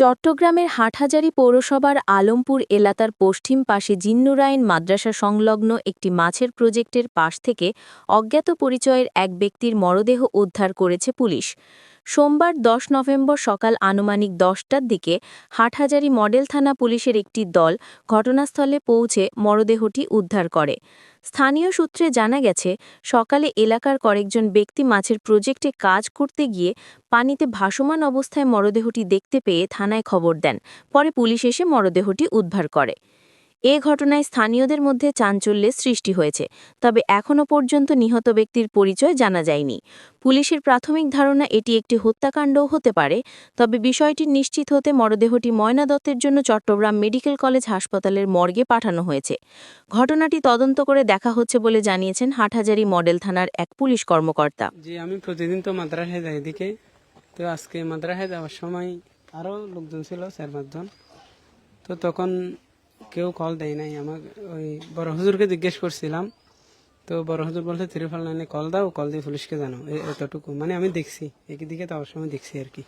চট্টগ্রামের হাটহাজারী পৌরসভার আলমপুর এলাকার পশ্চিম পাশে জিন্নুরাইন মাদ্রাসা সংলগ্ন একটি মাছের প্রজেক্টের পাশ থেকে অজ্ঞাত পরিচয়ের এক ব্যক্তির মরদেহ উদ্ধার করেছে পুলিশ। সোমবার দশ নভেম্বর সকাল আনুমানিক দশটার দিকে হাটহাজারী মডেল থানা পুলিশের একটি দল ঘটনাস্থলে পৌঁছে মরদেহটি উদ্ধার করে। স্থানীয় সূত্রে জানা গেছে, সকালে এলাকার কয়েকজন ব্যক্তি মাছের প্রজেক্টে কাজ করতে গিয়ে পানিতে ভাসমান অবস্থায় মরদেহটি দেখতে পেয়ে থানায় খবর দেন। পরে পুলিশ এসে মরদেহটি উদ্ধার করে। এ ঘটনায় স্থানীয়দের মধ্যে চাঞ্চল্যের সৃষ্টি হয়েছে, তবে এখনও পর্যন্ত নিহত ব্যক্তির পরিচয় জানা যায়নি। পুলিশের প্রাথমিক ধারণা এটি একটি হত্যাকাণ্ডও হতে পারে, তবে বিষয়টি নিশ্চিত হতে মরদেহটি ময়নাদত্তের জন্য চট্টগ্রাম মেডিকেল কলেজ হাসপাতালের মর্গে পাঠানো হয়েছে। ঘটনাটি তদন্ত করে দেখা হচ্ছে বলে জানিয়েছেন হাটহাজারী মডেল থানার এক পুলিশ কর্মকর্তা। আমি প্রতিদিন তো তো আজকে মাদ্রাসায় যাওয়ার সময় লোকজন ছিল, চার পাঁচজন। তো তখন কেউ কল দেয় নাই। আমাকে ওই বড় হুজুরকে জিজ্ঞেস করছিলাম, তো বড় হুজুর বলছে, ত্রিফল নাইনে কল দাও কল দিয়ে পুলিশকে জানো এতটুকু। মানে আমি দেখছি একদিকে তো অবশ্যই দেখছি আর কি।